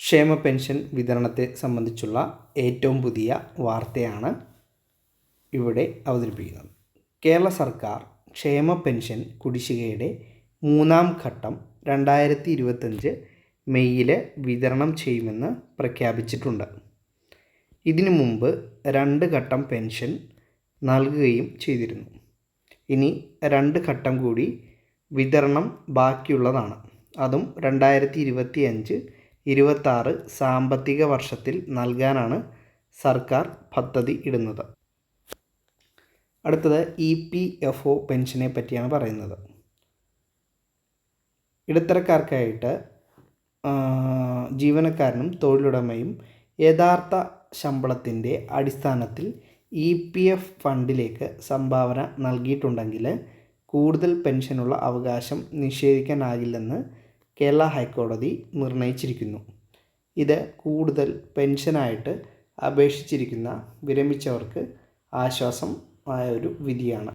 ക്ഷേമ പെൻഷൻ വിതരണത്തെ സംബന്ധിച്ചുള്ള ഏറ്റവും പുതിയ വാർത്തയാണ് ഇവിടെ അവതരിപ്പിക്കുന്നത്. കേരള സർക്കാർ ക്ഷേമ പെൻഷൻ കുടിശ്ശികയുടെ മൂന്നാം ഘട്ടം രണ്ടായിരത്തി ഇരുപത്തഞ്ച് മെയ്യിൽ വിതരണം ചെയ്യുമെന്ന് പ്രഖ്യാപിച്ചിട്ടുണ്ട്. ഇതിനു മുമ്പ് രണ്ട് ഘട്ടം പെൻഷൻ നൽകുകയും ചെയ്തിരുന്നു. ഇനി രണ്ട് ഘട്ടം കൂടി വിതരണം ബാക്കിയുള്ളതാണ്. അതും രണ്ടായിരത്തി ഇരുപത്തി അഞ്ച് ഇരുപത്താറ് സാമ്പത്തിക വർഷത്തിൽ നൽകാനാണ് സർക്കാർ പദ്ധതി ഇടുന്നത്. അടുത്തത് ഇ പി എഫ് ഒ പെൻഷനെ പറ്റിയാണ് പറയുന്നത്. ഇടത്തരക്കാർക്കായിട്ട് ജീവനക്കാരനും തൊഴിലുടമയും യഥാർത്ഥ ശമ്പളത്തിന്റെ അടിസ്ഥാനത്തിൽ ഇ പി എഫ് ഫണ്ടിലേക്ക് സംഭാവന നൽകിയിട്ടുണ്ടെങ്കിൽ കൂടുതൽ പെൻഷനുള്ള അവകാശം നിഷേധിക്കാനാകില്ലെന്ന് കേരള ഹൈക്കോടതി നിർണയിച്ചിരിക്കുന്നു. ഇത് കൂടുതൽ പെൻഷനായിട്ട് അപേക്ഷിച്ചിരിക്കുന്ന വിരമിച്ചവർക്ക് ആശ്വാസം ആയ ഒരു വിധിയാണ്.